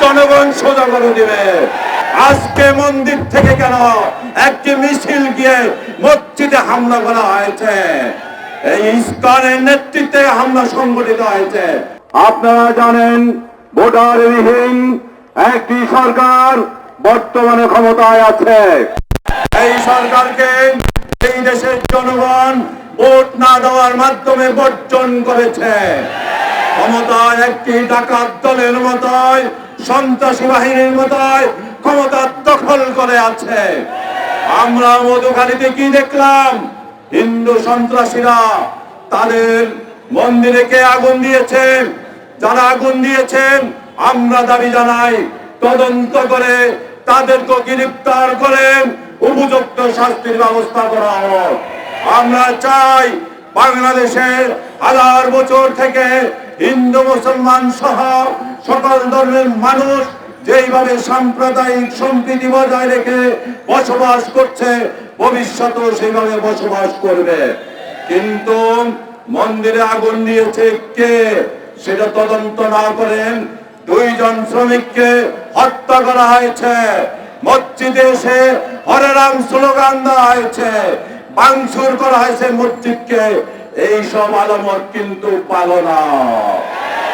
জনগণ সোজা করে দিবে। আজকে মন্দির থেকে কেন একটি মিছিল গিয়ে মসজিদে হামলা করা হয়েছে? এই ইস্কনের নেতৃত্বে হামলা সংগঠিত হয়েছে। আপনারা জানেন, ভোটারবিহীন একটি সরকার বর্তমানে ক্ষমতায় আছে। এই সরকারকে এই দেশের জনগণ ভোট না দেওয়ার মাধ্যমে বর্জন করেছে। ক্ষমতায় একটি ডাকাত দলের মতোই সন্ত্রাসী বাহিনীর মতোই ক্ষমতা দখল করে আছে। আমরা মধুখালীতে কি দেখলাম? হিন্দু সন্ত্রাসীরা তাদের মন্দিরে কে আগুন দিয়েছেন যারা আগুন দিয়েছেন, আমরা দাবি জানাই, তদন্ত করে তাদেরকে গ্রেফতার করে উপযুক্ত শাস্তির ব্যবস্থা করা হোক আমরা চাই বাংলাদেশের হাজার বছর থেকে হিন্দু মুসলমান সহ সকল ধর্মের মানুষ যেইভাবে সাম্প্রদায়িক সম্প্রীতি বজায় রেখে বসবাস করছে, ভবিষ্যতেও সেইভাবে বসবাস করবে। কিন্তু মন্দিরে আগুন দিয়েছে কে? সেটা তদন্ত না করেন দুইজন শ্রমিককে হত্যা করা হয়েছে। মসজিদে এসে হরে রাম স্লোগান দেওয়া হয়েছে। বাংসুর করা হয়েছে মসজিদকে। এই সব আলামত কিন্তু পালো না।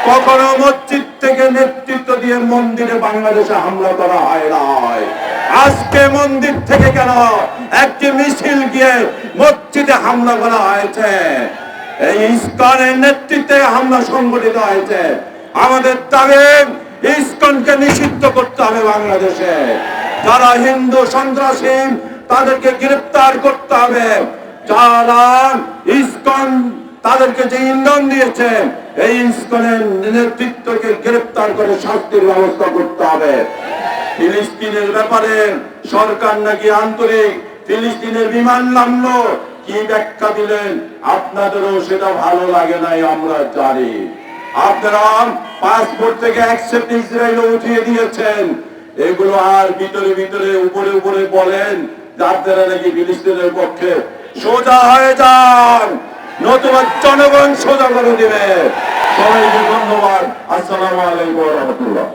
কখনো মসজিদ থেকে নেতৃত্ব দিয়ে মন্দিরে বাংলাদেশে হামলা করা হয় নাই। আজকে মন্দির থেকে কেন একটি মিছিল গিয়ে মসজিদে হামলা করা হয়েছে? এই ইস্কনের নেতৃত্বে হামলা সংগঠিত হয়েছে। আমাদের দাবি, ইস্কনকে নিষিদ্ধ করতে হবে বাংলাদেশে। যারা হিন্দু সন্ত্রাসী, তাদেরকে গ্রেফতার করতে হবে। ইস্কন তাদেরকে যে ইন্ধন এই ইস্কনের নেতৃত্বকে গ্রেফতার করে শাস্তির ব্যবস্থা করতে হবে। ফিলিস্তিনের ব্যাপারে সরকার নাকি আন্তরিক বিমান নামলো। কি ব্যাখ্যা দিলেন? আপনাদেরও সেটা ভালো লাগে নাই, আমরা জানি। আপনারা পাসপোর্ট থেকে অ্যাকসেপ্ট ইসরায়েল উঠিয়ে দিয়েছেন। এগুলো আর ভিতরে ভিতরে, উপরে উপরে বলেন যে আপনারা নাকি ফিলিস্তিনের পক্ষে সোজা হয়ে যান। নতুবা জনগণ সোজা করে দিবে। সবাইকে ধন্যবাদ। আসসালামু আলাইকুম রহমতুল্লাহ।